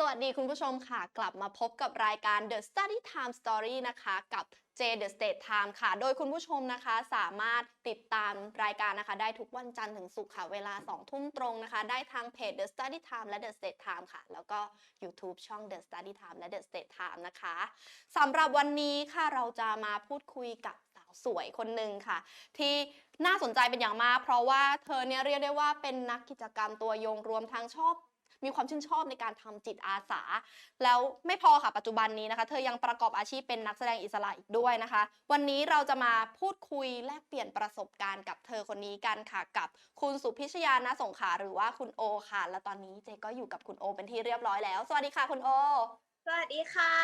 สวัสดีคุณผู้ชมค่ะ กลับมาพบกับรายการ The Study Time Story นะคะ กับ J The State Time ค่ะ โดยคุณผู้ชมนะคะสามารถติดตามรายการนะคะ ได้ทุกวันจันทร์ถึงศุกร์ค่ะ เวลา 2 ทุ่มตรงนะคะ ได้ทางเพจ The Study Time และ The State Time ค่ะ แล้วก็ YouTube ช่อง The Study Time และ The State Time นะคะสำหรับวันนี้ค่ะเราจะมาพูดคุยกับสาวสวยคนหนึ่งค่ะ ที่น่าสนใจเป็นอย่างมาก เพราะว่าเธอเนี่ยเรียกได้ว่าเป็นนักกิจกรรมตัวยงรวมทั้งชอบ มีความชื่นชอบในการทำจิตอาสา แล้วไม่พอค่ะปัจจุบันนี้นะคะ เธอยังประกอบอาชีพเป็นนักแสดงอิสระอีกด้วยนะคะ วันนี้เราจะมาพูดคุยแลกเปลี่ยนประสบการณ์กับเธอคนนี้กันค่ะกับคุณสุพิชยานาสงขลาหรือว่าคุณโอค่ะ และตอนนี้เจก็อยู่กับคุณโอ เป็นที่เรียบร้อยแล้ว สวัสดีค่ะคุณโอ สวัสดีค่ะ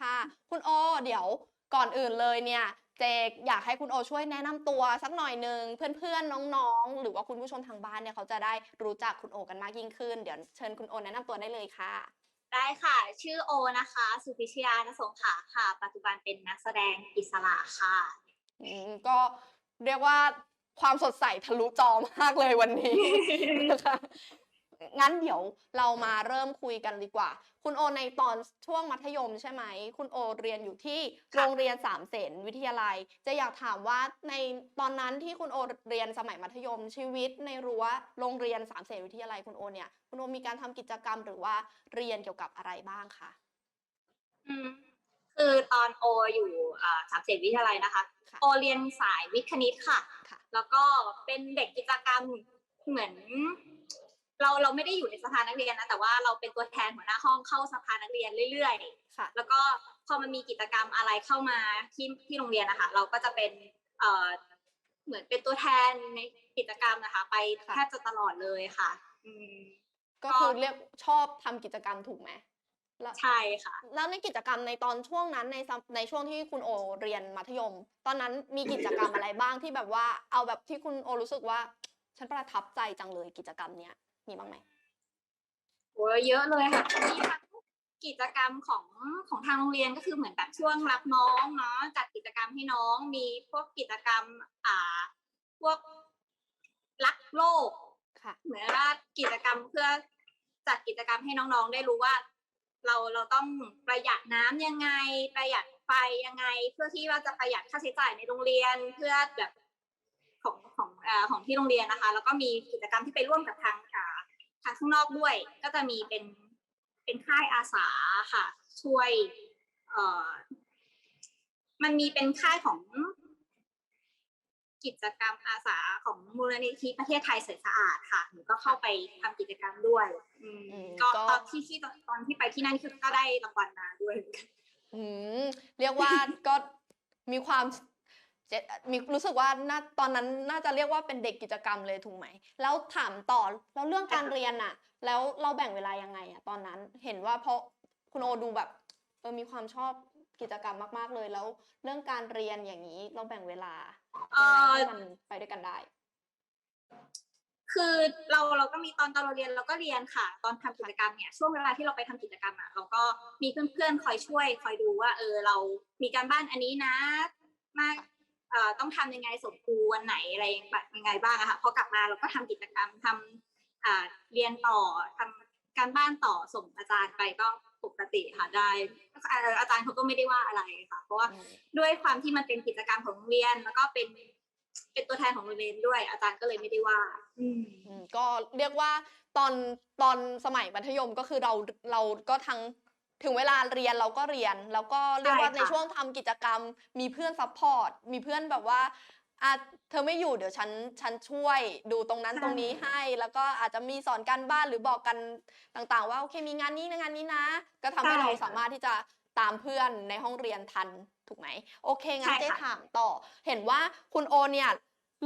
ค่ะ คุณโอ เดี๋ยวก่อนอื่นเลยเนี่ย เจอยากให้คุณโอช่วยแนะนำตัวสักหน่อยหนึ่งเพื่อนๆน้องๆ หรือว่าคุณผู้ชมทางบ้านเนี่ยเขาจะได้รู้จักคุณโอกันมากยิ่งขึ้น เดี๋ยวเชิญคุณโอแนะนำตัวได้เลยค่ะ ได้ค่ะ ชื่อโอนะคะ สุพิชยานสงขลาค่ะ ปัจจุบันเป็นนักแสดงอิสระค่ะอืมก็เรียกว่าความสดใสทะลุจอมากเลยวันนี้นะคะ งั้นเดี๋ยวเรามาเริ่มคุยกันดีกว่า คุณโอในตอนช่วงมัธยมใช่ไหม คุณโอเรียนอยู่ที่ค่ะโรงเรียนสามเสนวิทยาลัย จะอยากถามว่าในตอนนั้นที่คุณโอเรียนสมัยมัธยมชีวิต ในรั้วโรงเรียนสามเสนวิทยาลัยคุณโอเนี่ยคุณโอมีการทำกิจกรรมหรือว่าเรียนเกี่ยวกับอะไรบ้างคะอืมคือตอนโออยู่อ่าสามเสนวิทยาลัยนะคะค่ะโอเรียนสายวิทย์คณิตค่ะค่ะ แล้วก็เป็นเด็กกิจกรรมเหมือน เราเราไม่ได้อยู่ในสภานักเรียนนะแต่ว่าเราเป็นตัวแทนหัวหน้าห้องเข้าสภานักเรียนเรื่อยๆค่ะแล้วก็พอมันมีกิจกรรมอะไรเข้ามาที่ที่โรงเรียนนะคะเราก็จะเป็นเอ่อเหมือนเป็นตัวแทนในกิจกรรมนะคะ ไปค่ะ แทบจะตลอดเลยค่ะ อืม ก็คือเรียกชอบทำกิจกรรมถูกไหมแล้วใช่ค่ะ แล้วในกิจกรรมในตอนช่วงนั้นในสมในช่วงที่คุณโอเรียนมัธยม ตอนนั้นมีกิจกรรมอะไรบ้างที่แบบว่าเอาแบบที่คุณโอรู้สึกว่า ฉันประทับใจจังเลยกิจกรรมเนี้ย มีบ้างไหมโอ้ยเยอะเลยค่ะมีทั้งกิจกรรมของของทางโรงเรียนก็คือเหมือนแบบช่วงรับน้องเนาะจัดกิจกรรมให้น้องมีพวกกิจกรรม อ่า พวกรักโลกค่ะ เหมือนว่ากิจกรรมเพื่อจัดกิจกรรมให้น้องๆได้รู้ว่า เราเราต้องประหยัดน้ำยังไง ประหยัดไฟยังไง เพื่อที่ว่าจะประหยัดค่าใช้จ่ายในโรงเรียนเพื่อแบบของของเอ่อของที่โรงเรียนนะคะ แล้วก็มีกิจกรรมที่ไปร่วมกับทางอ่าทางข้างนอกด้วย ก็จะมีเป็นเป็นค่ายอาสาค่ะ ช่วยเอ่อมันมีเป็นค่ายของกิจกรรมอาสาของมูลนิธิประเทศไทยใสสะอาดค่ะหนูก็เข้าไปทำกิจกรรมด้วย อืมอืมก็ก็ตอนที่ที่ตอนที่ไปที่นั่นคือก็ได้รางวัลมาด้วยอืมเรียกว่าก็มีความ เจมีรู้สึกว่าน่าตอนนั้นน่าจะเรียกว่าเป็นเด็กกิจกรรมเลยถูกไหม แล้วถามต่อแล้วเรื่องการเรียนอะแล้วเราแบ่งเวลายังไงอะตอนนั้นเห็นว่าเพราะคุณโอดูแบบเออมีความชอบกิจกรรมมากๆเลยแล้ว เรื่องการเรียนอย่างนี้เราแบ่งเวลาเอ่ยังไงให้มันไปด้วยกันได้ คือเราเราก็มีตอนตอนเราเรียนเราก็เรียนค่ะ ตอนทำกิจกรรมเนี่ยช่วงเวลาที่เราไปทำกิจกรรมอะเราก็มีเพื่อนๆคอยช่วย คอยดูว่า เออเรามีการบ้านอันนี้นะ มาก ต้องทำยังไงส่งครูวันไหนอะไรยังไงบ้างอะค่ะพอกลับมาเราก็ทำกิจกรรมทำอ่าเรียนต่อทำการบ้านต่อส่งอาจารย์ไปก็ปกติค่ะได้อาจารย์เขาก็ไม่ได้ว่าอะไรค่ะ เพราะว่าด้วยความที่มันเป็นกิจกรรมของโรงเรียนแล้วก็เป็นเป็นตัวแทนของโรงเรียนด้วย อาจารย์ก็เลยไม่ได้ว่า อืมก็เรียกว่าตอนตอนสมัยมัธยมก็คือเราเราก็ทั้ง ถึงเวลาเรียนเราก็เรียน แล้วก็เรียกว่าใช่ค่ะในช่วงทำกิจกรรม มีเพื่อนซัพพอร์ตมีเพื่อนแบบว่าอะเธอไม่อยู่เดี๋ยวฉันฉันช่วยดูตรงนั้นตรงนี้ให้ แล้วก็อาจจะมีสอนการบ้านหรือบอกกันต่างๆ ว่าโอเคมีงานนี้นะงานนี้นะ ก็ทำให้เราสามารถที่จะตามเพื่อนในห้องเรียนทันถูกไหมโอเคงั้นใช่เจ๊ค่ะ ถามต่อ เห็นว่าคุณโอเนี่ย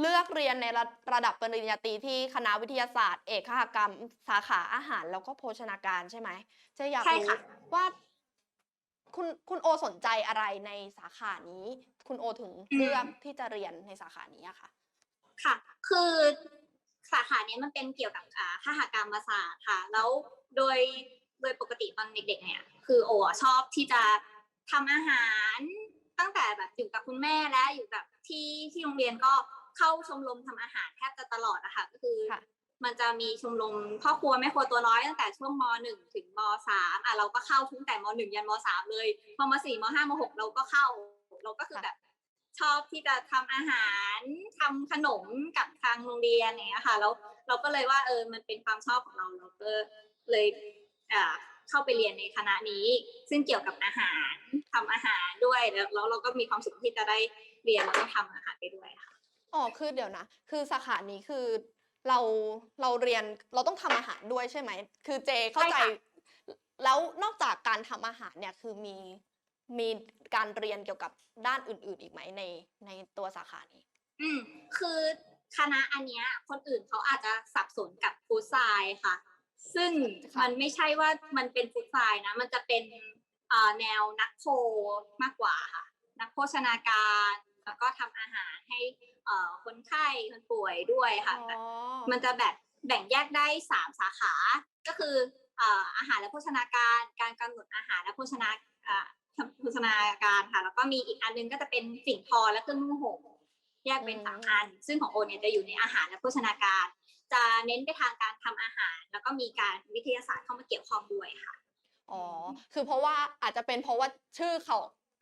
เลือกเรียนในระระดับปริญญาตรีที่คณะวิทยาศาสตร์ เอกคหกรรม สาขาอาหารแล้วก็โภชนาการใช่ไหม เจ๊อยากใช่รู้ค่ะ ว่าคุณคุณโอสนใจอะไรในสาขานี้ คุณโอถึงเลือกที่จะเรียนในสาขานี้อะค่ะ ค่ะ คือสาขาเนี้ยมันเป็นเกี่ยวกับอ่าคหกรรมศาสตร์ค่ะ แล้วโดยโดยปกติตอนเด็ก ๆ เนี่ย คือโออะชอบที่จะทำอาหารตั้งแต่แบบอยู่กับคุณแม่และอยู่กับที่ที่โรงเรียนก็เข้าชมรมทำอาหารแทบจะตลอดอะค่ะก็คือค่ะ มันจะมีชมรมพ่อครัวแม่ครัวตัวน้อยตั้งแต่ช่วงมหนึ่งถึงมสามอะเราก็เข้าตั้งแต่มหนึ่งยันมสามเลยพอมสี่มห้ามหกเราก็เข้า เราก็คือค่ะแบบชอบที่จะทำอาหารทำขนมกับทางโรงเรียนอย่างเนี้ยค่ะแล้วเราก็เลยว่าเออมันเป็นความชอบของเราเราก็เลยอ่าเข้าไปเรียนในคณะนี้ ซึ่งเกี่ยวกับอาหารทำอาหารด้วยแล้วแล้วเราก็มีความสุขที่จะได้เรียนแล้วก็ทำอาหารไปด้วยค่ะอ๋อคือเดี๋ยวนะ คือสาขานี้คือ เราเราเรียนเราต้องทำอาหารด้วยใช่ไหม คือเจเข้าใจใช่ค่ะแล้วนอกจากการทำอาหารเนี่ยคือมีมีการเรียนเกี่ยวกับด้านอื่น ๆ อีกไหมในในตัวสาขานี้ อืมคือคณะอันเนี้ยคนอื่นเขาอาจจะสับสนกับฟู้ดไซน์ค่ะ ซึ่งค่ะมันไม่ใช่ว่ามันเป็นฟู้ดไซน์นะ มันจะเป็นเอ่อแนวนักโภมากกว่าค่ะนักโภชนาการ แล้วก็ทำอาหารให้เอ่อคนไข้คนป่วยด้วยค่ะอ๋อ มันจะแบบแบ่งแยกได้สามสาขา ก็คือเอ่ออาหารและโภชนาการ การกำหนดอาหารและโภชนาเอ่อโภชนาการค่ะ แล้วก็มีอีกอันหนึงก็จะเป็นสิ่งทอและเครื่องนุ่งห่มแยกเป็นสามอัน ซึ่งของโอเนี่ยจะอยู่ในอาหารและโภชนาการ จะเน้นไปทางการทำอาหาร แล้วก็มีการวิทยาศาสตร์เข้ามาเกี่ยวข้องด้วยค่ะ อ๋อ คือเพราะว่าอาจจะเป็นเพราะว่าชื่อเขา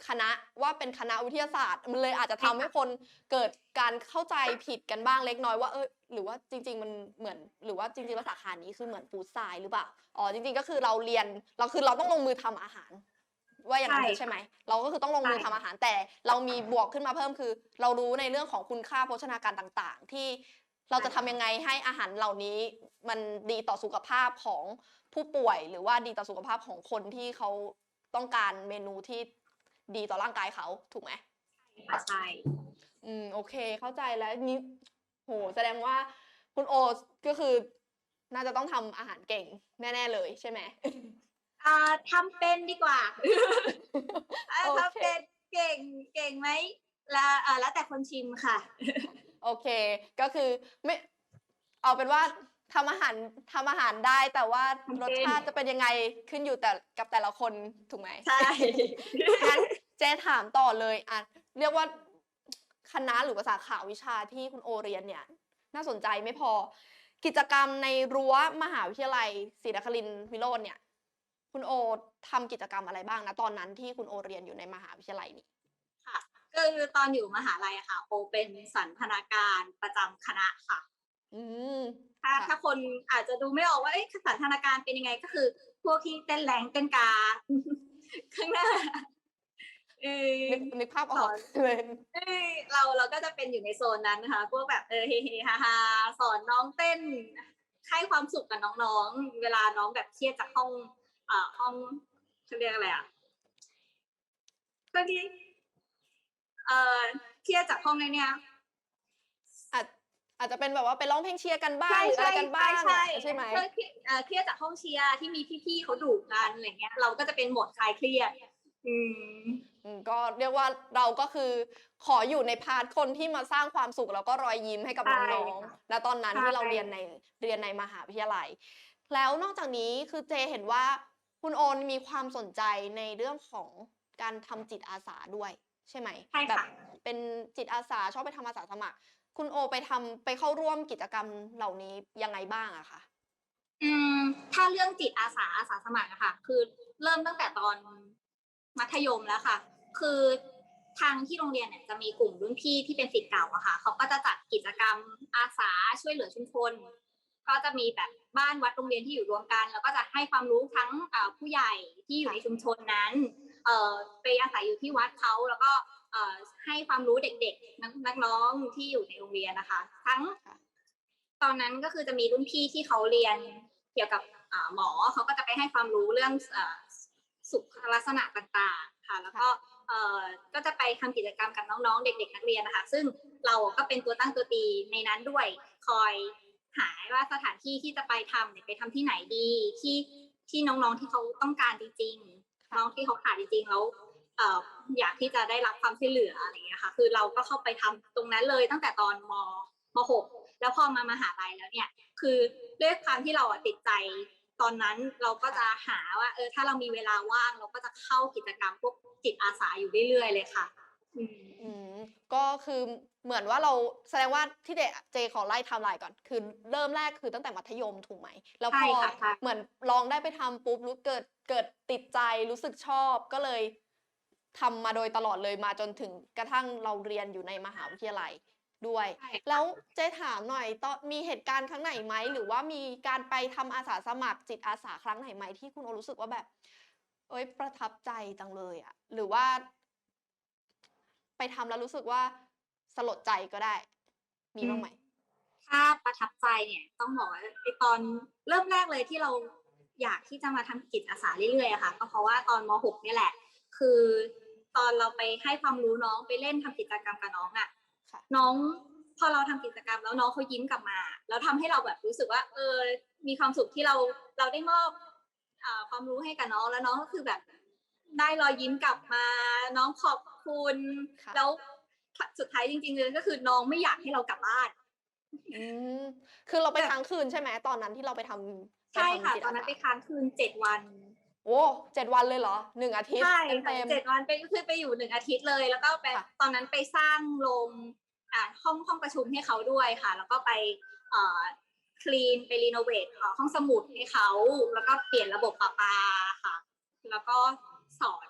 คณะว่าเป็นคณะวิทยาศาสตร์ มันเลยอาจจะทำให้คนเกิดการเข้าใจผิดกันบ้างเล็กน้อยว่าเออหรือว่าจริง ๆ มันเหมือน หรือว่าจริงๆแล้วสาขานี้คือเหมือนฟู้ดไซน์หรือเปล่าอ๋อจริง ๆ ก็คือเราเรียนเราคือเราต้องลงมือทำอาหาร ว่าอย่างนั้นใช่ ใช่ไหมเราก็คือต้องลงมือใช่ทำอาหารแต่ เรามีบวกขึ้นมาเพิ่มคือ เรารู้ในเรื่องของคุณค่าโภชนาการต่างๆ ที่เราจะทำยังไงให้อาหารเหล่านี้ มันดีต่อสุขภาพของผู้ป่วย หรือว่าดีต่อสุขภาพของคนที่เขาต้องการเมนูที่ ดีต่อร่างกายเขาถูกไหมค่ะใช่อืมโอเค เข้าใจแล้วนี่โหแสดงว่าคุณโอก็คือ น่าจะต้องทำอาหารเก่งแน่ ๆ เลยใช่ไหมอ่าทำเป็นดีกว่าอ่าโอเคทำเป็นเก่งเก่งไหมแล้วเอ่อแล้วแต่คนชิมค่ะ โอเค ก็คือไม่เอาเป็นว่าทำอาหารทำอาหารได้แต่ว่าทำเป็นรสชาติจะเป็นยังไงขึ้นอยู่แต่กับแต่ละคนถูกไหมใช่งั้น เจถามต่อเลยอะเรียกว่าคณะหรือว่าสาขาวิชาที่คุณโอเรียนเนี่ย น่าสนใจไม่พอ กิจกรรมในรั้วมหาวิทยาลัยศรีนครินทร์วิโรจน์เนี่ย คุณโอทำกิจกรรมอะไรบ้างนะตอนนั้นที่คุณโอเรียนอยู่ในมหาวิทยาลัยนี้ค่ะคือตอนอยู่มหาลัยอะค่ะ โอเป็นสันทนาการประจำคณะค่ะ อืมถ้าค่ะถ้าคนอาจจะดูไม่ออกว่าเอ๊ะสันทนาการเป็นยังไงก็คือ พวกที่เต้นแรงเต้นกาข้างหน้า เออนึกนึกภาพอสออกนเลยเอ้ยเราเราก็จะเป็นอยู่ในโซนนั้นนะคะพวกแบบเออเฮเฮฮาฮาสอนน้องเต้นให้ความสุขกับน้องๆ เวลาน้องแบบเครียดจากห้องเอ่อห้องเขาเรียกอะไรอะบางทีเอ่อเครียดจากห้องเนี่ยอาจอาจจะเป็นแบบว่าไปร้องเพลงเชียร์กันบ้างใช่หรืออะไรใช่กันบ้างใช่ใช่ไหมเครียดเอ่อเครียดจากห้องเชียร์ที่มีพี่ๆเขาดุกันอะไรเงี้ย เราก็จะเป็นโหมดคลายเครียด อืมอืม ก็เรียกว่าเราก็คือขออยู่ในพาร์ทคนที่มาสร้างความสุขแล้วก็รอยยิ้มให้กับใช่น้องค่ะๆและตอนนั้นใช่ที่เราเรียนในเรียนในมหาวิทยาลัย แล้วนอกจากนี้คือเจเห็นว่าคุณโอนมีความสนใจในเรื่องของการทำจิตอาสาด้วยใช่ไหมใช่แบบค่ะเป็นจิตอาสาชอบไปทำอาสาสมัคร คุณโอไปทำไปเข้าร่วมกิจกรรมเหล่านี้ยังไงบ้างอะคะอืมถ้าเรื่องจิตอาสาอาสาสมัครอะค่ะ คือเริ่มตั้งแต่ตอน มัธยมแล้วค่ะ คือทางที่โรงเรียนเนี่ยจะมีกลุ่มรุ่นพี่ที่เป็นศิษย์เก่าอะค่ะเขาก็จะจัดกิจกรรมอาสาช่วยเหลือชุมชน ก็จะมีแบบบ้านวัดโรงเรียนที่อยู่รวมกัน แล้วก็จะให้ความรู้ทั้งผู้ใหญ่ที่อยู่ในชุมชนนั้นเไปอาศัยอยู่ที่วัดเขาแล้วก็ให้ความรู้เด็กๆนักนักน้องที่อยู่ในโรงเรียนนะคะ ทั้ง ตอนนั้นก็คือจะมีรุ่นพี่ที่เขาเรียนเกี่ยวกับหมอเขาก็จะไปให้ความรู้เรื่อง สุขลักษณะต่างๆค่ะ แล้วก็เอ่อก็จะไปทำกิจกรรมกับน้องๆ เด็ก ๆ นักเรียนนะคะ ซึ่งเราก็เป็นตัวตั้งตัวตีในนั้นด้วยคอยหาว่าสถานที่ที่จะไปทำเนี่ยไปทำที่ไหนดีที่ที่น้องๆที่เขาต้องการจริงๆค่ะน้องที่เขาขาดจริงๆแล้วเอ่ออยากที่จะได้รับความช่วยเหลืออะไรอย่างเงี้ยค่ะ คือเราก็เข้าไปทำตรงนั้นเลยตั้งแต่ตอนมมหกแล้วพอมามหาลัยแล้วเนี่ย คือด้วยความที่เราอะติดใจ ตอนนั้นเราก็จะหาว่าเออถ้าเรามีเวลาว่างเราก็จะเข้ากิจกรรมพวกจิตอาสาอยู่เรื่อยๆเลยค่ะอืมอืมก็คือเหมือนว่าเราแสดงว่าที่เจเจขอไล่ไทม์ไลน์ก่อน คือเริ่มแรกคือตั้งแต่มัธยมถูกไหม แล้วพใช่อค่ะใช่เหมือนลองได้ไปทำปุ๊บรู้เกิดเกิดติดใจรู้สึกชอบก็เลยทำมาโดยตลอดเลยมาจนถึงกระทั่งเราเรียนอยู่ในมหาวิทยาลัย ด้วยใช่แล้วเจ๊ถามหน่อยตอนมีเหตุการณ์ครั้งไหนไหม หรือว่ามีการไปทำอาสาสมัครจิตอาสาครั้งไหนไหมที่คุณโอรู้สึกว่าแบบ เอ้ยประทับใจจังเลยอะหรือว่า ไปทำแล้วรู้สึกว่าสลดใจก็ได้ มีบ้างไหมถ้าประทับใจเนี่ยต้องบอกว่าไอตอนเริ่มแรกเลยที่เราอยากที่จะมาทำกิจอาสาเรื่อยๆอะค่ะ ก็เพราะว่าตอนม .6 เนี่ยแหละ คือตอนเราไปให้ความรู้น้องไปเล่นทำกิจกรรมกับน้องอะค่ะ น้องพอเราทำกิจกรรมแล้วน้องเขายิ้มกลับมา แล้วทำให้เราแบบรู้สึกว่า เออ มีความสุขที่เราเราได้มอบอาความรู้ให้กับน้องแล้วน้องก็คือแบบ ได้รอยยิ้มกลับมา น้องขอบคุณค่ะแล้วสุดท้ายจริงๆเลยก็คือน้องไม่อยากให้เรากลับบ้านอืมคือเราไปแบบค้างคืนใช่ไหมตอนนั้นที่เราไปทำใช่ไปทำค่ะจิตตอนนั้นาไปสาค้างคืนเจ็ดวันโอ้เจ็ดวันเลยเหรอหนึ่งอาทิตย์ใช่เต็ค่ะมเจ็ดวันไปก็คือไปอยู่หนึ่งอาทิตย์เลย แล้วก็ไปค่ะตอนนั้นไปสร้างโรงอ่า ห้องห้องประชุมให้เขาด้วยค่ะ แล้วก็ไปเอ่อคลีนไปรีโนเวทห้องสมุดให้เขา แล้วก็เปลี่ยนระบบประปาค่ะ แล้วก็สอน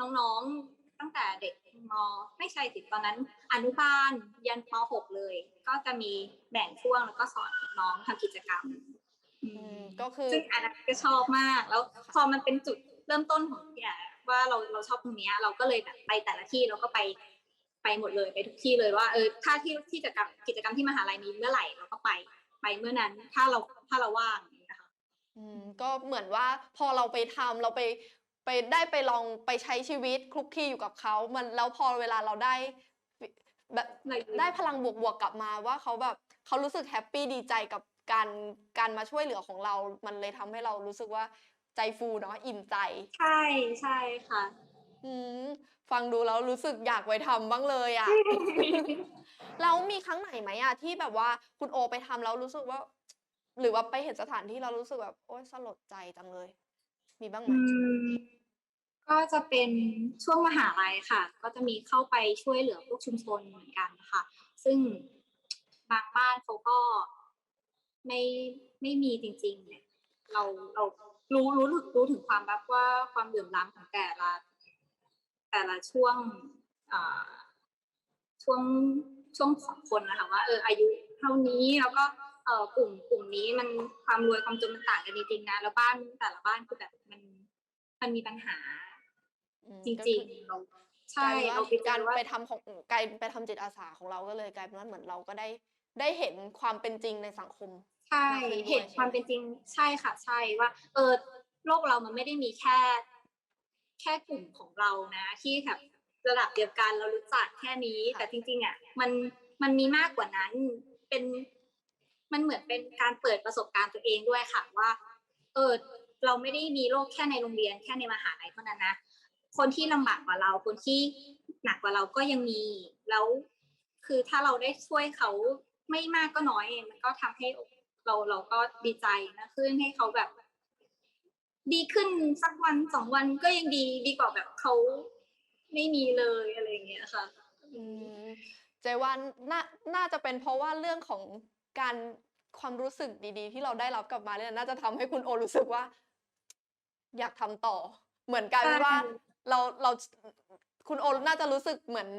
น้องๆตั้งแต่เด็กมไม่ใช่สิตอนนั้น อนุบาลยันป .6 เลย ก็จะมีแบ่งช่วงแล้วก็สอนน้องทำกิจกรรมอืมก็คือซึ่งอันนั้นก็ชอบมาก แล้วพอมันเป็นจุดเริ่มต้นของเนี่ยว่าเราเราชอบตรงเนี้ยเราก็เลยแบบไปแต่ละที่เราก็ไป ไปหมดเลยไปทุกที่เลยว่าเออถ้าที่ที่จะกรรมกิจกรรมที่มหาลัยมีเมื่อไหร่เราก็ไปไปเมื่อนั้นถ้าเราถ้าเราว่างนะคะอืมก็เหมือนว่าพอเราไปทำเราไปไปได้ไปลองไปใช้ชีวิตคลุกคลีอยู่กับเขามันแล้วพอเวลาเราได้แบบได้ได้พลังบวกๆกลับมาว่าเขาแบบเขารู้สึกแฮปปี้ดีใจกับการการมาช่วยเหลือของเรา มันเลยทำให้เรารู้สึกว่าใจฟูเนาะอิ่มใจ ใช่ใช่ค่ะ อืม ฟังดูแล้วรู้สึกอยากไปทำบ้างเลยอะแล้วมีครั้งไหนไหมอะที่แบบว่าคุณโอไปทำแล้วรู้สึกว่า หรือว่าไปเห็นสถานที่เรารู้สึกแบบโอ๊ยสลดใจจังเลย มีบ้างไหมอืมก็จะเป็นช่วงมหาลัยค่ะ ก็จะมีเข้าไปช่วยเหลือพวกชุมชนเหมือนกันค่ะ ซึ่งบางบ้านเขาก็ไม่ไม่มีจริงๆเนี่ยเราเรารู้รู้ถึงรู้ถึงความแบบว่าความเหลื่อมล้ำของแต่ละ แต่ละช่วงอ่าช่วงช่วงของคนนะคะว่าเอออายุเท่านี้แล้วก็เออกลุ่มกลุ่มนี้มันความรวยความจนมันต่างกันจริงๆนะแล้วบ้านแต่ละบ้านคือแบบมันมันมีปัญหาอืมจก็ริงคือๆเรากใช่ลายเป็นเราว่าไปเจการอว่าไปทำของกลายไปทำจิตอาสาของเราก็เลยกลายเป็นว่าเหมือนเราก็ได้ได้เห็นความเป็นจริงในสังคม ใช่มากขึ้นด้วยเห็นใช่ไหมความเป็นจริงใช่ค่ะ ใช่ว่า เออโลกเรามันไม่ได้มีแค่ แค่กลุ่มของเรานะที่แบบระดับเดียวกันเรารู้จักแค่นี้ แต่จริง ๆอะมันมันมีมากกว่านั้นเป็นมันเหมือนเป็นการเปิดประสบการณ์ตัวเองด้วยค่ะว่า เออเราไม่ได้มีโลกแค่ในโรงเรียนแค่ในมหาลัยเท่านั้นนะคนที่ลำบากกว่าเราคนที่หนักกว่าเราก็ยังมีแล้วคือถ้าเราได้ช่วยเขาไม่มากก็น้อยมันก็ทำให้เราเราก็ดีใจนะขึ้นให้เขาแบบ ดีขึ้นสักวันสองวันก็ยังดีดีกว่าแบบเขาไม่มีเลยอะไรอย่างเงี้ยค่ะ อืมเจว่าน่าน่าจะเป็นเพราะว่าเรื่องของการความรู้สึกดีๆ ที่เราได้รับกลับมาเนี่ยน่าจะทำให้คุณโอรู้สึกว่า อยากทำต่อ เหมือนกันว่าใช่เราเราคุณโอน่าจะรู้สึกเหมือน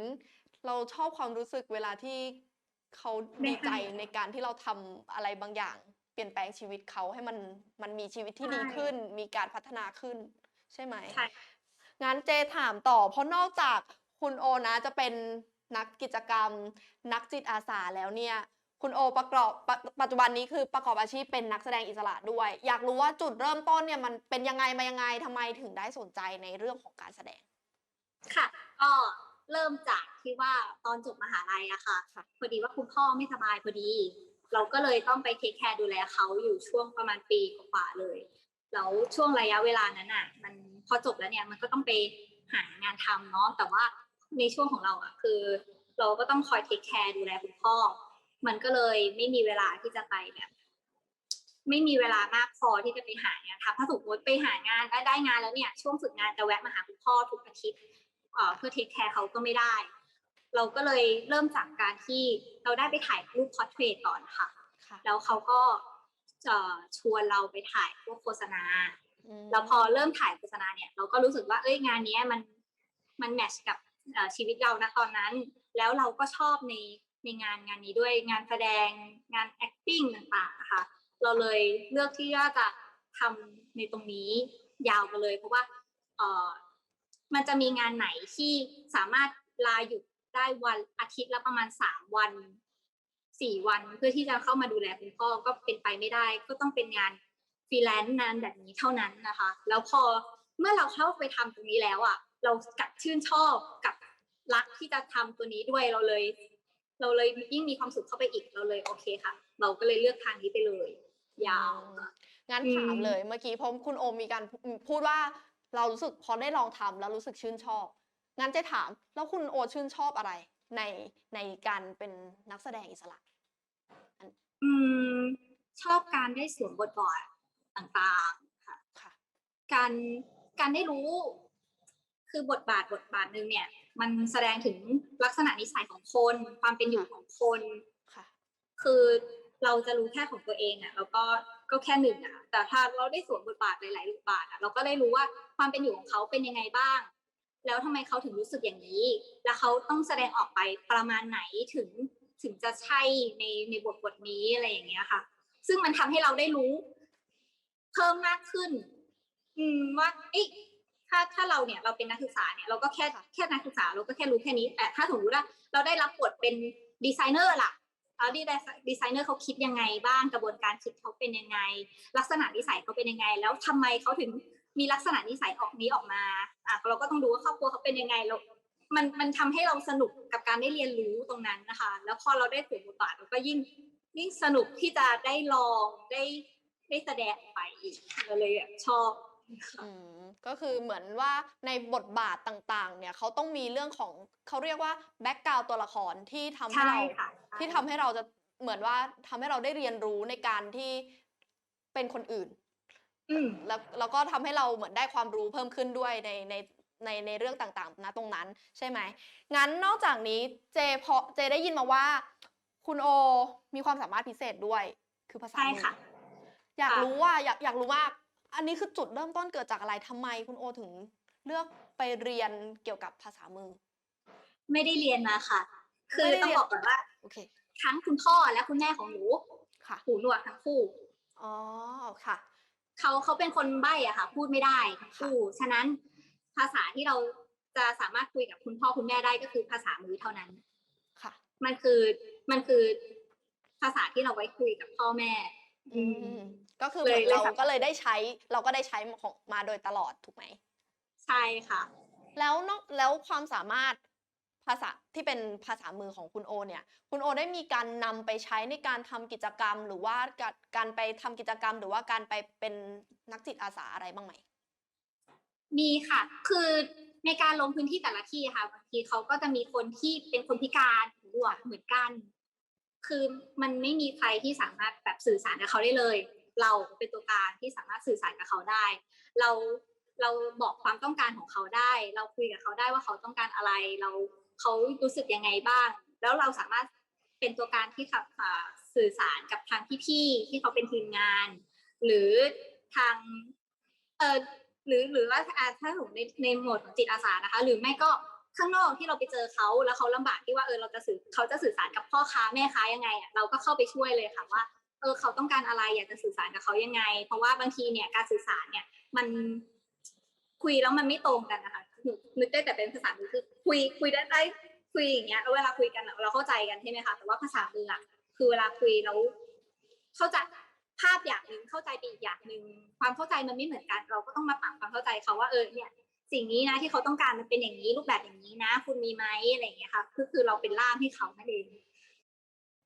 เราชอบความรู้สึกเวลาที่เขาดีใจในการที่เราทำอะไรบางอย่าง เปลี่ยนแปลงชีวิตเขาให้มันมันมีชีวิตที่ดีขึ้น มีการพัฒนาขึ้น ใช่ไหมใช่งั้นเจถามต่อ เพราะนอกจากคุณโอนะจะเป็นนักกิจกรรม นักจิตอาสาแล้วเนี่ย คุณโอประกอบปะปัจจุบันนี้คือประกอบอาชีพเป็นนักแสดงอิสระด้วย อยากรู้ว่าจุดเริ่มต้นเนี่ยมันเป็นยังไงมายังไงทำไมถึงได้สนใจในเรื่องของการแสดง ค่ะก็เริ่มจากที่ว่าตอนจบมหาลัยอะค่ะค่ะพอดีว่าคุณพ่อไม่สบายพอดี เราก็เลยต้องไปเทคแคร์ดูแลเขาอยู่ช่วงประมาณปีกว่าเลย แล้วช่วงระยะเวลานั้นอะ มันพอจบแล้วเนี่ยมันก็ต้องไปหางานทำเนาะแต่ว่าในช่วงของเราอะ คือ เราก็ต้องคอยเทคแคร์ดูแลคุณพ่อ มันก็เลยไม่มีเวลาที่จะไปแบบ ไม่มีเวลามากพอที่จะไปหางานทำถ้าสมมติไปหางานแล้วได้งานแล้วเนี่ย ช่วงฝึกงานจะแวะมาหาคุณพ่อทุกอาทิตย์เพื่อเทคแคร์เขาก็ไม่ได้ เราก็เลยเริ่มจากการที่เราได้ไปถ่ายรูปพอร์เทรตก่อนค่ะค่ะแล้วเขาก็จะชวนเราไปถ่ายพวกโฆษณามแล้วพอเริ่มถ่ายโฆษณาเนี่ย เราก็รู้สึกว่าเอ้ยงานเนี้ยมันมันแมทช์กับเอ่อชีวิตเรานะตอนนั้น แล้วเราก็ชอบในในงานงานนี้ด้วยงานแสดงงาน acting ต่างๆนะคะเราเลยเลือกที่ว่าจะทำในตรงนี้ยาวไปเลย เพราะว่าเออมันจะมีงานไหนที่สามารถลาหยุด ได้วันอาทิตย์ละประมาณสามวันสี่วันเพื่อที่จะเข้ามาดูแลคุณพ่อก็เป็นไปไม่ได้ ก็ต้องเป็นงานฟรีแลนซ์งานแบบนี้เท่านั้นนะคะ แล้วพอเมื่อเราเข้าไปทำตรงนี้แล้วอะ เรากลับชื่นชอบกับรักที่จะทำตัวนี้ด้วยเราเลย เราเลยยิ่งมีความสุขเข้าไปอีกเราเลยโอเคค่ะ เราก็เลยเลือกทางนี้ไปเลย ยาวค่ะงั้นอืมถามเลยเมื่อกี้ผมคุณโอมมีการพูดว่าเรารู้สึกพอได้ลองทำแล้วรู้สึกชื่นชอบ งั้นเจะถามแล้วคุณโอชื่นชอบอะไร ในในการเป็นนักแสดงอิสระอืมชอบการได้สวมบทบาทต่างๆค่ะค่ะ การการได้รู้ คือบทบาทบทบาทหนึ่งเนี่ย มันแสดงถึงลักษณะนิสัยของคน ความเป็นอยู่ของคนค่ะ คือเราจะรู้แค่ของตัวเองอะแล้วก็ก็แค่หนึ่งอะแต่ถ้าเราได้สวมบทบาทหลายๆบทบาทอะเราก็ได้รู้ว่าความเป็นอยู่ของเขาเป็นยังไงบ้าง แล้วทำไมเขาถึงรู้สึกอย่างนี้ แล้วเขาต้องแสดงออกไปประมาณไหนถึงถึงจะใช่ในในบทบทนี้อะไรอย่างเงี้ยค่ะ ซึ่งมันทำให้เราได้รู้ เพิ่มมากขึ้น อืมว่าเอ๊ะถ้าถ้าเราเนี่ยเราเป็นนักศึกษาเนี่ยเราก็แค่ค่ะแค่นักศึกษาเราก็แค่รู้แค่นี้ แต่ถ้าสมมติว่าเราได้รับบทเป็นดีไซเนอร์ล่ะเอาดีดีไซเนอร์เขาคิดยังไงบ้างกระบวนการคิดเขาเป็นยังไง ลักษณะนิสัยเขาเป็นยังไง แล้วทำไมเขาถึง มีลักษณะนิสัยออกนี้ออกมาอะเราก็ต้องดูว่าครอบครัวเขาเป็นยังไงเรามันมันทำให้เราสนุกกับการได้เรียนรู้ตรงนั้นนะคะ แล้วพอเราได้สวมบทบาทเราก็ยิ่งยิ่งสนุกที่จะได้ลองได้ได้แสดงออกไปอีกเราเลยแบบชอบอืมก็คือเหมือนว่าในบทบาทต่างๆ เนี่ยเขาต้องมีเรื่องของเขาเรียกว่าแบ็กกราวตัวละครที่ทำให้ใช่เราค่ะที่ทำให้เราจะเหมือนว่าทำให้เราได้เรียนรู้ในการที่เป็นคนอื่นอืม แล้วแล้วก็ทำให้เราเหมือนได้ความรู้เพิ่มขึ้นด้วยในในในในเรื่องต่างๆนะตรงนั้นใช่ไหมงั้นนอกจากนี้เจพอเจได้ยินมาว่า คุณโอมีความสามารถพิเศษด้วย คือภาษาใช่มือค่ะ อยากค่ะรู้ว่าอยากอยากรู้มากอันนี้คือจุดเริ่มต้นเกิดจากอะไรทำไมคุณโอถึงเลือกไปเรียนเกี่ยวกับภาษามือ ไม่ได้เรียนมาค่ะ คือไม่ได้ต้องเรียนบอกก่อนว่าโอเคทั้งคุณพ่อและคุณแม่ของหนูค่ะหูหนวกทั้งคู่อ๋อค่ะ เขาเขาเป็นคนใบ้อะค่ะ พูดไม่ได้ทั้งคู่ฉะนั้นภาษาที่เราจะสามารถคุยกับคุณพ่อคุณแม่ได้ก็คือภาษามือเท่านั้น ค่ะ มันคือมันคือภาษาที่เราไว้คุยกับพ่อแม่ อืมก็คือเลเหมืยอนเลยเราสามารถก็เลยได้ใช้ เราก็ได้ใช้ของมาโดยตลอดถูกไหมใช่ค่ะ แล้วนอกแล้วความสามารถ ภาษาที่เป็นภาษามือของคุณโอเนี่ย คุณโอได้มีการนำไปใช้ในการทำกิจกรรม หรือว่าการไปทำกิจกรรม หรือว่าการไปเป็นนักจิตอาสาอะไรบ้างไหม มีค่ะ คือในการลงพื้นที่แต่ละที่ค่ะบางทีเขาก็จะมีคนที่เป็นคนพิการหูหนวกเหมือนกัน คือมันไม่มีใครที่สามารถแบบสื่อสารกับเขาได้เลย เราเป็นตัวกลางที่สามารถสื่อสารกับเขาได้ เราเราบอกความต้องการของเขาได้ เราคุยกับเขาได้ว่าเขาต้องการอะไร เรา เขารู้สึกยังไงบ้าง แล้วเราสามารถเป็นตัวกางที่ขับสื่อสารกับทางพี่ๆที่เขาเป็นทีมงาน หรือทางเออหรือหรือว่าอ่าถ้าสมมติในในโหมดของจิตอาสานะคะ หรือไม่ก็ข้างนอกที่เราไปเจอเขาแล้วเขาลำบากที่ว่าเออเราจะสื่อเขาจะสื่อสารกับพ่อค้าแม่ค้ายังไงอะเราก็เข้าไปช่วยเลยค่ะว่าเออเขาต้องการอะไรอยากจะสื่อสารกับเขายังไง เพราะว่าบางทีเนี่ยการสื่อสารเนี่ยมันคุยแล้วมันไม่ตรงกันนะคะนูนึกได้แต่เป็นภาษามือคือ คุยคุยได้ได้คุยอย่างเงี้ยเวลาคุยกันเราเข้าใจกันใช่ไหมคะแต่ว่าภาษามืออะคือเวลาคุยแล้วเข้าใจภาพอย่างหนึ่งเข้าใจไปอีกอย่างหนึ่งความเข้าใจมันไม่เหมือนกัน เราก็ต้องมาปรับความเข้าใจเขาว่าเออเนี่ย สิ่งนี้นะที่เขาต้องการมันเป็นอย่างนี้รูปแบบอย่างนี้นะ คุณมีไหมอะไรอย่างเงี้ยค่ะคือคือเราเป็นล่ามให้เขานั่นเอง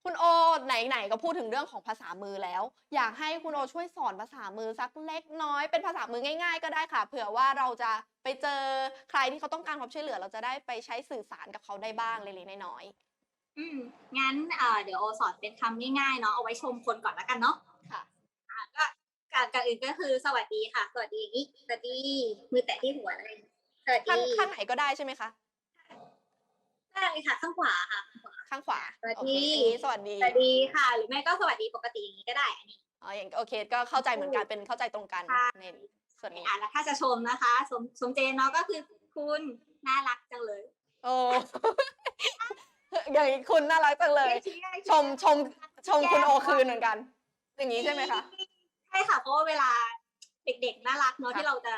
คุณโอไหนๆก็พูดถึงเรื่องของภาษามือแล้ว อยากให้คุณโอช่วยสอนภาษามือสักเล็กน้อย เป็นภาษามือง่าย ๆ ก็ได้ค่ะ เผื่อว่าเราจะไปเจอใครที่เขาต้องการความช่วยเหลือ เราจะได้ไปใช้สื่อสารกับเขาได้บ้างเล็กๆน้อยอืมงั้นเอ่อเดี๋ยวโอสอนเป็นคำง่ายๆเนาะเอาไว้ชมคนก่อนแล้วกันเนาะๆค่ะอะก็การก่อนอื่นก็คือสวัสดีค่ะ สวัสดีนี่สวัสดีมือแตะที่หัวเลยสวัสขั้นดีขั้นไหนก็ได้ใช่ไหมคะ ได้ค่ะ ข้างขวาค่ะ ข้างขวาสวัสโอดีเคอันนี้สวัสดี สวัสดีค่ะ หรือไม่ก็สวัสดีปกติอย่างนี้ก็ได้อันนี้อ๋ออย่างโอเค ก็เข้าใจเหมือนกันเป็นเข้าใจตรงกันค่ะในส่วนนี้อะแล้วถ้าจะชมนะคะชมชมเจนเนาะก็คือคุณน่ารักจังเลย โอ้อย่างนี้คุณน่ารักจังเลย ชมชมชมคุณโอคืนเหมือนกัน อย่างนี้ใช่ไหมคะใช่ค่ะเพราะว่าเวลาเด็กๆน่ารักเนาะค่ะที่เราจะ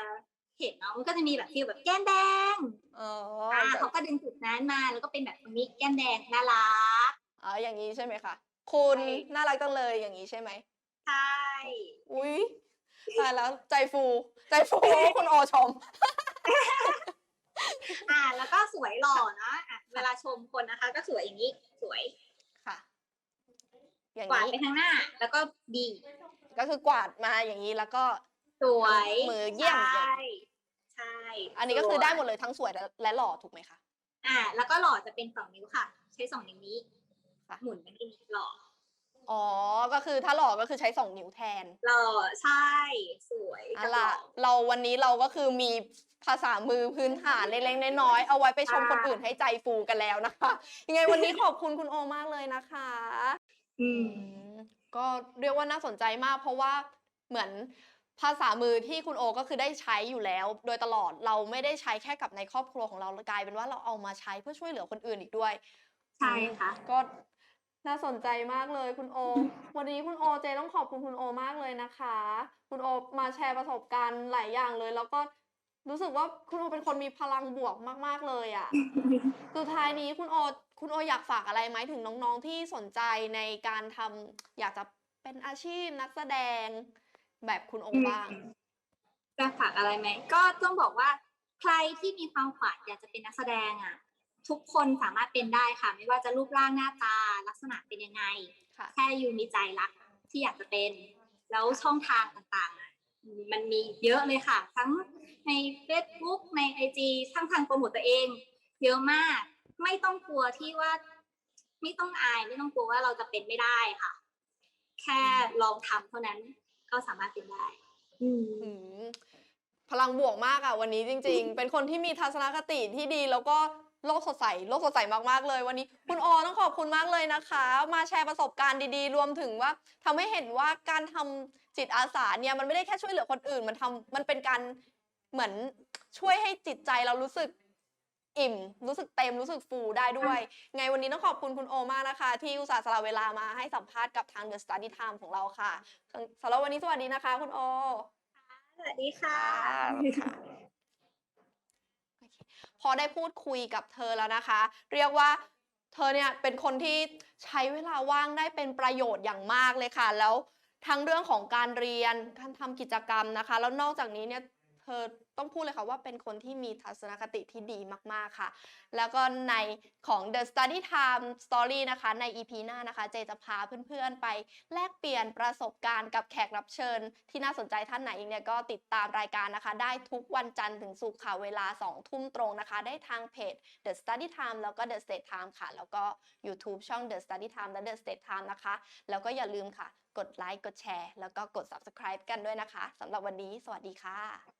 เห็นเนาะมันก็จะมีแบบฟีลแบบแก้มแดงอ๋ออ่าเขาก็ดึงจุดนั้นมาแล้วก็เป็นแบบคนนี้แก้มแดงน่ารักอ๋ออย่างนี้ใช่ไหมคะคุณใช่น่ารักจังเลยอย่างนี้ใช่ไหมใช่อุ้ยตายแล้วใจฟู ใจฟูคุณโอชม อ่า แล้วก็สวยหล่อเนาะอะเวลาชมคนนะคะ ก็สวยอย่างนี้สวยค่ะ อย่างกวาดนี้ไปข้างหน้า แล้วก็ดี ก็คือกวาดมาอย่างนี้แล้วก็สวยมือเยี่ยมใช่ใช่อันนี้ก็คือได้หมดเลยทั้งสวยและและหล่อถูกไหมคะ อ่า แล้วก็หล่อจะเป็นสองนิ้วค่ะ ใช้สองนิ้วนี้ค่ะ หมุนไปที่หล่ออ๋อ ก็คือถ้าหล่อก็คือใช้สองนิ้วแทนหล่อใช่สวยอะกับหล่ะล่อเราวันนี้เราก็คือมีภาษามือพื้นฐานเล็กๆน้อยๆเอาไว้ไปชมค่ะคนอื่นให้ใจฟูกันแล้วนะคะ ยังไงวันนี้ขอบคุณคุณโอมากเลยนะคะ อืมอืมก็เรียกว่าน่าสนใจมากเพราะว่าเหมือน ภาษามือที่คุณโอก็คือได้ใช้อยู่แล้ว โดยตลอดเราไม่ได้ใช้แค่กับในครอบครัวของเรากลายเป็นว่าเราเอามาใช้เพื่อช่วยเหลือคนอื่นอีกด้วย ใช่ค่ะก็น่าสนใจมากเลยคุณโอ วันนี้คุณโอเจต้องขอบคุณคุณโอมากเลยนะคะ คุณโอมาแชร์ประสบการณ์หลายอย่างเลย แล้วก็รู้สึกว่าคุณโอเป็นคนมีพลังบวกมาก ๆเลยอะ่ะ สุดท้ายนี้คุณโอคุณโออยากฝากอะไรไหมถึงน้องๆที่สนใจในการทำอยากจะเป็นอาชีพนักแสดง แบบคุณโอบ้าง จะฝากอะไรไหม ก็ต้องบอกว่าใครที่มีความฝันอยากจะเป็นนักแสดงอะ ทุกคนสามารถเป็นได้ค่ะ ไม่ว่าจะรูปร่างหน้าตาลักษณะเป็นยังไงค่ะแค่ยูมีใจรักที่อยากจะเป็น แล้วช่องทางต่างๆอะมันมีเยอะเลยค่ะ ทั้งใน Facebook ใน IG ทั้งทางโปรโมตตัวเอง เยอะมากไม่ต้องกลัวที่ว่า ไม่ต้องอาย ไม่ต้องกลัวว่าเราจะเป็นไม่ได้ค่ะ แค่ลองทำเท่านั้น ก็สามารถเป็นได้ อืม อืมพลังบวกมากอะวันนี้จริง ๆ เป็นคนที่มีทัศนคติที่ดีแล้วก็โลกสดใสโลกสดใสมากๆเลยวันนี้ คุณโอต้องขอบคุณมากเลยนะคะ มาแชร์ประสบการณ์ดีๆ รวมถึงว่าทำให้เห็นว่าการทำจิตอาสาเนี่ยมันไม่ได้แค่ช่วยเหลือคนอื่น มันทำมันเป็นการเหมือนช่วยให้จิตใจเรารู้สึก อิ่ม รู้สึกเต็มรู้สึกฟูได้ด้วย ไงวันนี้ต้องขอบคุณคุณโอมากนะคะ ที่อุตส่าห์สละเวลามาให้สัมภาษณ์กับทาง The Study Time ของเราค่ะสำหรับวันนี้สวัสดีนะคะ คุณโอสวัสดีค่ะค่ะโอเคพอได้พูดคุยกับเธอแล้วนะคะ เรียกว่าเธอเนี่ยเป็นคนที่ใช้เวลาว่างได้เป็นประโยชน์อย่างมากเลยค่ะ แล้วทั้งเรื่องของการเรียนการทำกิจกรรมนะคะ แล้วนอกจากนี้เนี่ยเธ อต้องพูดเลยค่ะว่าเป็นคนที่มีทัศนคติที่ดีมากๆค่ะ แล้วก็ในของ The Study Time Story นะคะใน EP หน้านะคะ เจจะพาเพื่อนๆไปแลกเปลี่ยนประสบการณ์กับแขกรับเชิญ ที่น่าสนใจท่านไหนอีกเนี่ยก็ติดตามรายการนะคะ ได้ทุกวันจันทร์ถึงศุกร์ค่ะเวลา 2 ทุ่มตรงนะคะ ได้ทางเพจ The Study Time แล้วก็ The State Time ค่ะ แล้วก็ YouTube ช่อง The Study Time และ The State Time นะคะ แล้วก็อย่าลืมค่ะ กดไลค์กดแชร์ แล้วก็กด Subscribe กันด้วยนะคะสำหรับวันนี้ สวัสดีค่ะ